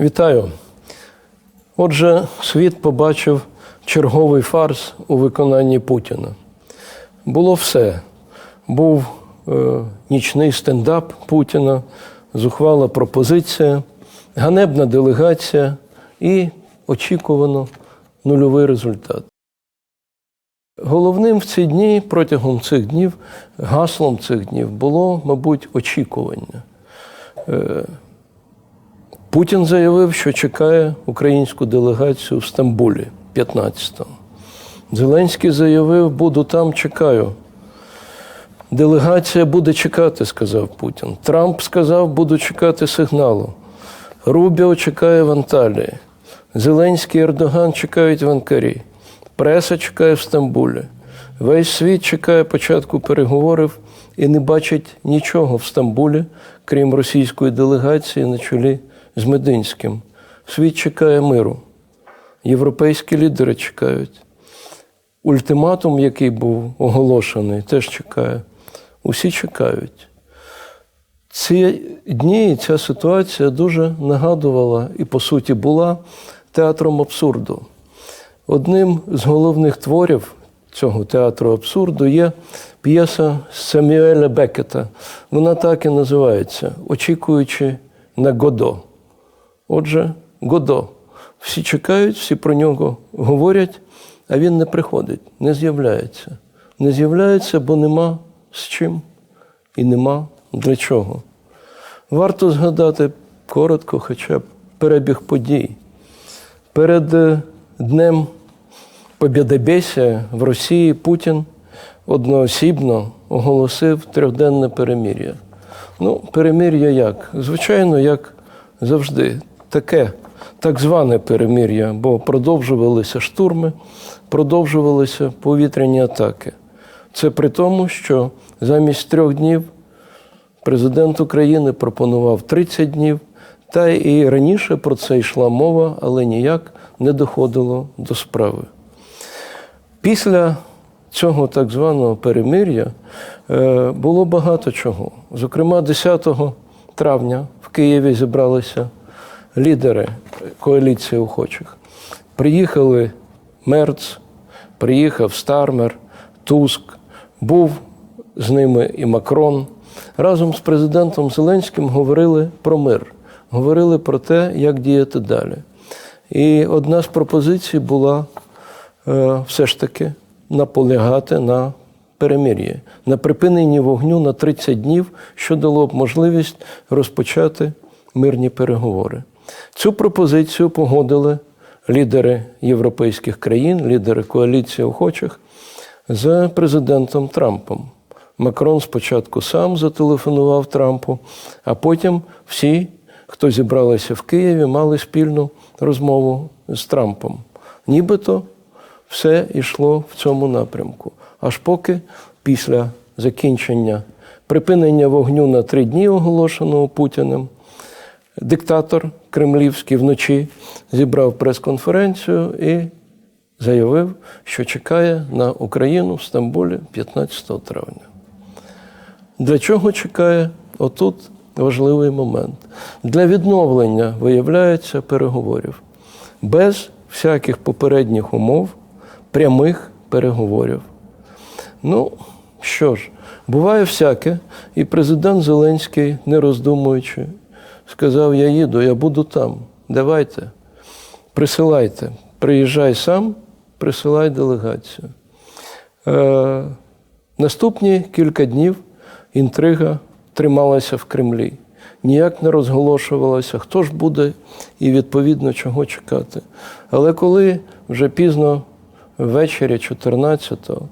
Вітаю. Отже, світ побачив черговий фарс у виконанні Путіна. Було все. Був е, нічний стендап Путіна, зухвала пропозиція, ганебна делегація і очікувано нульовий результат. Головним в ці дні, протягом цих днів, гаслом цих днів було, мабуть, очікування. Е, Путін заявив, що чекає українську делегацію в Стамбулі 15-го. Зеленський заявив, буду там, чекаю. Делегація буде чекати, сказав Путін. Трамп сказав, буду чекати сигналу. Рубіо чекає в Анталії. Зеленський і Ердоган чекають в Анкарі. Преса чекає в Стамбулі. Весь світ чекає початку переговорів і не бачить нічого в Стамбулі, крім російської делегації на чолі з Мединським. Світ чекає миру. Європейські лідери чекають. Ультиматум, який був оголошений, теж чекає. Усі чекають. Ці дні ця ситуація дуже нагадувала і, по суті, була театром абсурду. Одним з головних творів цього театру абсурду є п'єса Самюеля Бекета. Вона так і називається Очікуючи на Годо. Отже, Годо. Всі чекають, всі про нього говорять, а він не приходить, не з'являється. Не з'являється, бо нема з чим і нема для чого. Варто згадати коротко, хоча б перебіг подій. Перед е, Днем Побєдобєсія в Росії Путін одноосібно оголосив трьохденне перемір'я. Ну, перемир'я як? Звичайно, як завжди, таке так зване перемир'я, бо продовжувалися штурми, продовжувалися повітряні атаки. Це при тому, що замість трьох днів президент України пропонував 30 днів, та і раніше про це йшла мова, але ніяк не доходило до справи. Після цього так званого перемир'я е, було багато чого. Зокрема, 10 травня в Києві зібралися лідери коаліції охочих. Приїхали Мерц, приїхав Стармер, Туск, був з ними і Макрон. Разом з президентом Зеленським говорили про мир, говорили про те, як діяти далі. І одна з пропозицій була е, все ж таки наполягати на перемир'ї, на припиненні вогню на 30 днів, що дало б можливість розпочати мирні переговори. Цю пропозицію погодили лідери європейських країн, лідери коаліції охочих з президентом Трампом. Макрон спочатку сам зателефонував Трампу, а потім всі, хто зібралися в Києві, мали спільну розмову з Трампом. Нібито все йшло в цьому напрямку. Аж поки після закінчення припинення вогню на три дні, оголошеного Путіним, диктатор кремлівський вночі зібрав прес-конференцію і заявив, що чекає на Україну в Стамбулі 15 травня. Для чого чекає? Отут важливий момент. Для відновлення, виявляється, переговорів. Без всяких попередніх умов, прямих переговорів. Ну, що ж, буває всяке, і президент Зеленський, не роздумуючи, сказав: Я їду, я буду там. Давайте, присилайте, приїжджай сам, присилай делегацію. Е, Наступні кілька днів інтрига трималася в Кремлі. Ніяк не розголошувалася, хто ж буде і відповідно чого чекати. Але коли вже пізно ввечері, 14-го,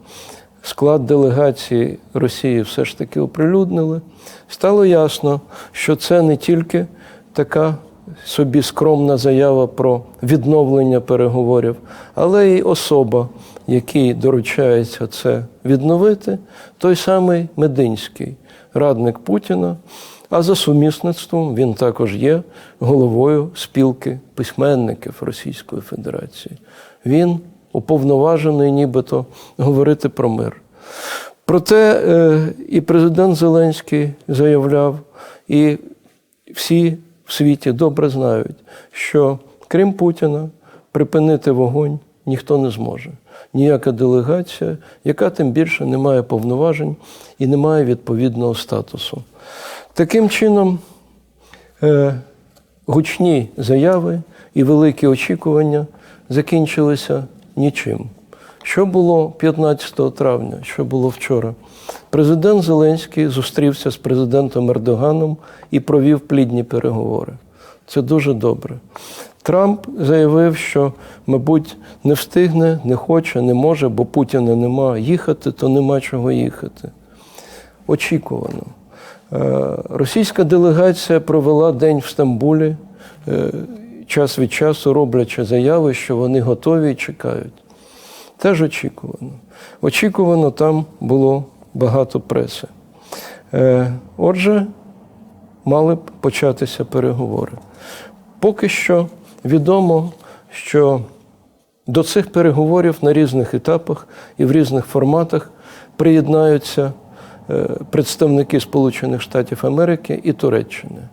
склад делегації Росії все ж таки оприлюднили, стало ясно, що це не тільки така собі скромна заява про відновлення переговорів, але й особа, якій доручається це відновити, той самий Мединський, радник Путіна. А за сумісництвом він також є головою спілки письменників Російської Федерації. Він уповноважений нібито говорити про мир. Проте е, і президент Зеленський заявляв, і всі в світі добре знають, що крім Путіна припинити вогонь ніхто не зможе. Ніяка делегація, яка тим більше не має повноважень і не має відповідного статусу. Таким чином, е, гучні заяви і великі очікування закінчилися нічим. Що було 15 травня, що було вчора? Президент Зеленський зустрівся з президентом Ердоганом і провів плідні переговори. Це дуже добре. Трамп заявив, що, мабуть, не встигне, не хоче, не може, бо Путіна нема їхати, то нема чого їхати. Очікувано. Е, Російська делегація провела день в Стамбулі, е, час від часу роблячи заяви, що вони готові і чекають. Теж очікувано. Очікувано, там було багато преси. Е, Отже, мали б початися переговори. Поки що відомо, що до цих переговорів на різних етапах і в різних форматах приєднаються е, представники Сполучених Штатів Америки і Туреччини.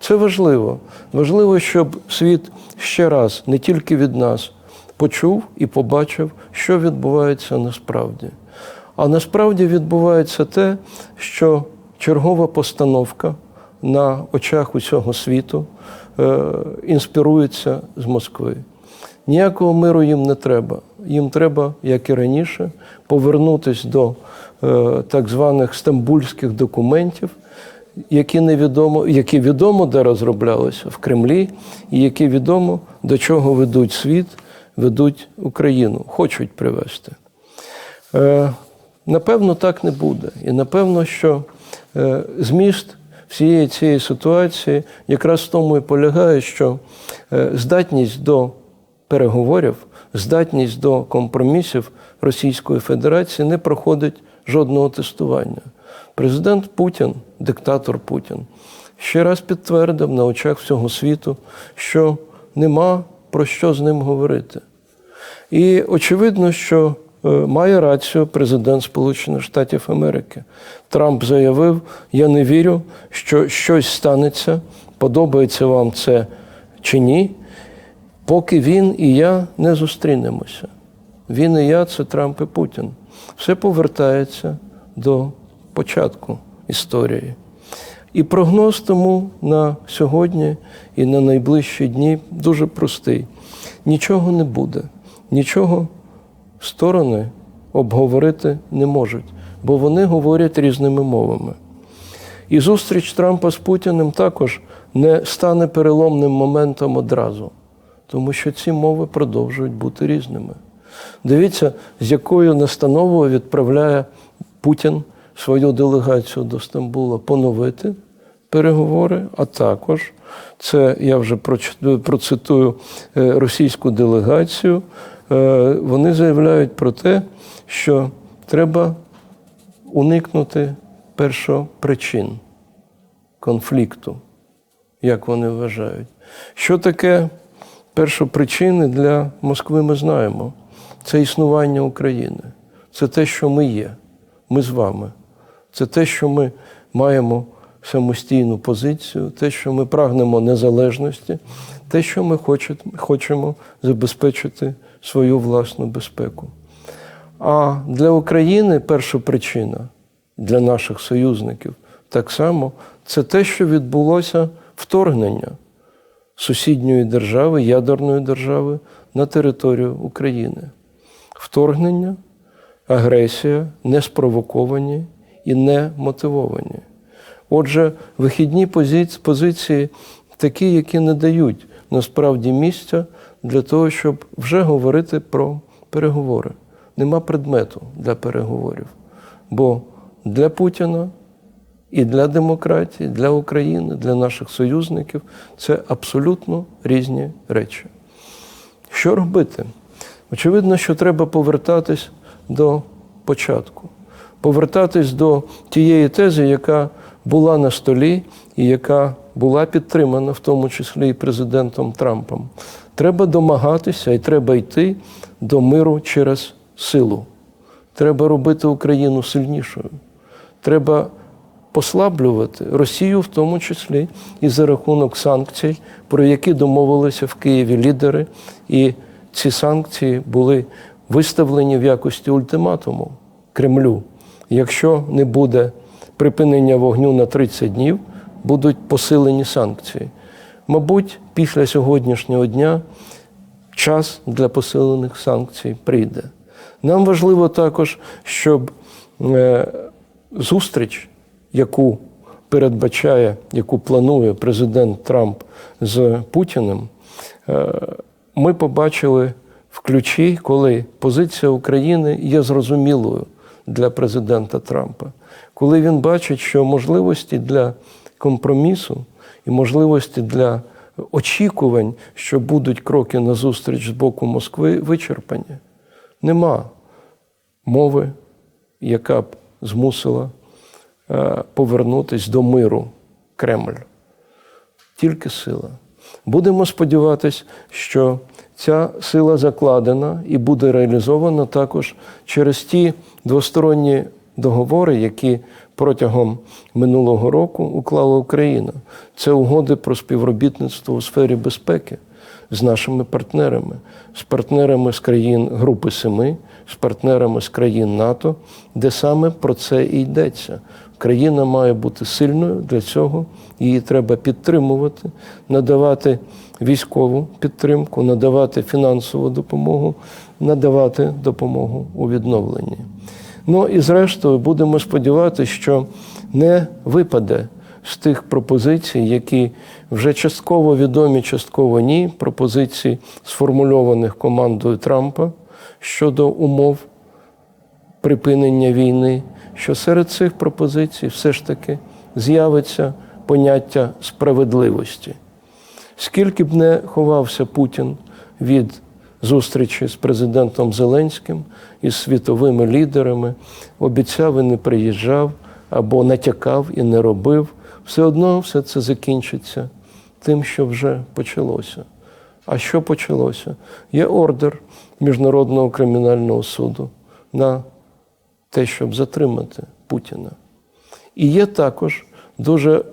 Це важливо. Важливо, щоб світ ще раз не тільки від нас почув і побачив, що відбувається насправді. А насправді відбувається те, що чергова постановка на очах усього світу е, інспірується з Москви. Ніякого миру їм не треба. Їм треба, як і раніше, повернутися до е, так званих стамбульських документів, які невідомо, які відомо де розроблялися в Кремлі, і які відомо до чого ведуть світ, ведуть Україну, хочуть привести. Е, Напевно, так не буде. І напевно, що е, зміст всієї цієї ситуації якраз в тому і полягає, що е, здатність до переговорів, здатність до компромісів Російської Федерації не проходить жодного тестування. Президент Путін, диктатор Путін, ще раз підтвердив на очах всього світу, що нема про що з ним говорити. І очевидно, що е, має рацію президент Сполучених Штатів Америки. Трамп заявив: я не вірю, що щось станеться, подобається вам це чи ні, поки він і я не зустрінемося. Він і я це Трамп і Путін. Все повертається до початку історії. І прогноз тому на сьогодні і на найближчі дні дуже простий. Нічого не буде, нічого сторони обговорити не можуть, бо вони говорять різними мовами. І зустріч Трампа з Путіним також не стане переломним моментом одразу, тому що ці мови продовжують бути різними. Дивіться, з якою настановою відправляє Путін свою делегацію до Стамбула поновити переговори, а також це я вже процитую е, російську делегацію. е, Вони заявляють про те, що треба уникнути першопричин конфлікту, як вони вважають. Що таке першопричини для Москви, ми знаємо. Це існування України. Це те, що ми є. Ми з вами. Це те, що ми маємо самостійну позицію, те, що ми прагнемо незалежності, те, що ми хоче- хочемо забезпечити свою власну безпеку. А для України перша причина для наших союзників так само це те, що відбулося вторгнення сусідньої держави, ядерної держави на територію України. Вторгнення, агресія не спровоковані і не мотивовані. Отже, вихідні позиції такі, які не дають насправді місця для того, щоб вже говорити про переговори. Нема предмету для переговорів. Бо для Путіна і для демократії, для України, для наших союзників це абсолютно різні речі. Що робити? Очевидно, що треба повертатись до початку, повертатись до тієї тези, яка була на столі і яка була підтримана, в тому числі і президентом Трампом. Треба домагатися і треба йти до миру через силу. Треба робити Україну сильнішою. Треба послаблювати Росію, в тому числі і за рахунок санкцій, про які домовилися в Києві лідери, і ці санкції були виставлені в якості ультиматуму Кремлю. Якщо не буде припинення вогню на 30 днів, будуть посилені санкції. Мабуть, після сьогоднішнього дня час для посилених санкцій прийде. Нам важливо також, щоб е, зустріч, яку передбачає, яку планує президент Трамп з Путіним, е, ми побачили в ключі, коли позиція України є зрозумілою для президента Трампа, коли він бачить, що можливості для компромісу і можливості для очікувань, що будуть кроки на зустріч з боку Москви, вичерпані. Нема мови, яка б змусила е, повернутися до миру Кремль. Тільки сила. Будемо сподіватися, що ця сила закладена і буде реалізована також через ті двосторонні договори, які протягом минулого року уклала Україна. Це угоди про співробітництво у сфері безпеки з нашими партнерами, з партнерами з країн Групи Семи, з партнерами з країн НАТО, де саме про це і йдеться. Країна має бути сильною для цього, її треба підтримувати, надавати військову підтримку, надавати фінансову допомогу, надавати допомогу у відновленні. Ну і зрештою будемо сподіватися, що не випаде з тих пропозицій, які вже частково відомі, частково ні. Пропозицій, сформульованих командою Трампа щодо умов припинення війни, що серед цих пропозицій все ж таки з'явиться поняття справедливості. Скільки б не ховався Путін від зустрічі з президентом Зеленським і світовими лідерами, обіцяв і не приїжджав або натякав і не робив, все одно все це закінчиться тим, що вже почалося. А що почалося? Є ордер Міжнародного кримінального суду на те, щоб затримати Путіна. І є також дуже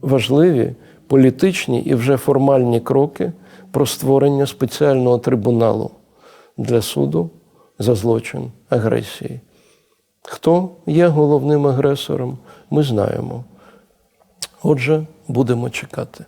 важливі політичні і вже формальні кроки про створення спеціального трибуналу для суду за злочин агресії. Хто є головним агресором, ми знаємо. Отже, будемо чекати.